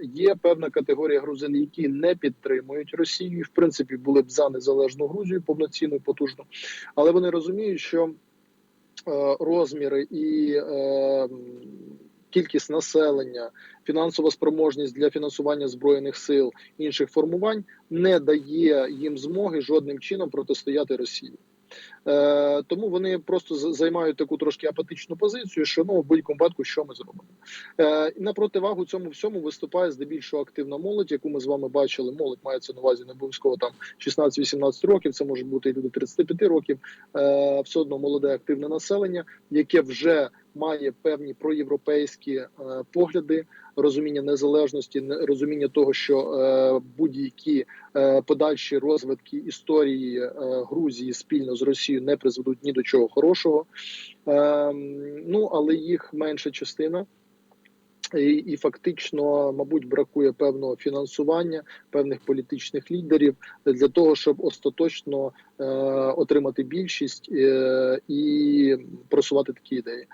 Є певна категорія грузин, які не підтримують Росію, і в принципі були б за незалежну Грузію повноцінну і потужну, але вони розуміють, що е, розміри і е, кількість населення, фінансова спроможність для фінансування збройних сил інших формувань не дає їм змоги жодним чином протистояти Росії. Е, тому вони просто займають таку трошки апатичну позицію, що ну в будь-якому випадку, що ми зробимо. Е, на противагу цьому всьому виступає здебільшого активна молодь, яку ми з вами бачили. Молодь мається на увазі не обов'язково там 16-18 років. Це може бути і люди 35 років. Е, все одно молоде активне населення, яке вже має певні проєвропейські е, погляди, розуміння незалежності, не- розуміння того, що е, будь-які е, подальші розвитки історії Грузії спільно з Росією не призведуть ні до чого хорошого. Е, ну але їх менша частина. І, і фактично, мабуть, бракує певного фінансування певних політичних лідерів для того, щоб остаточно е, отримати більшість е, і просувати такі ідеї.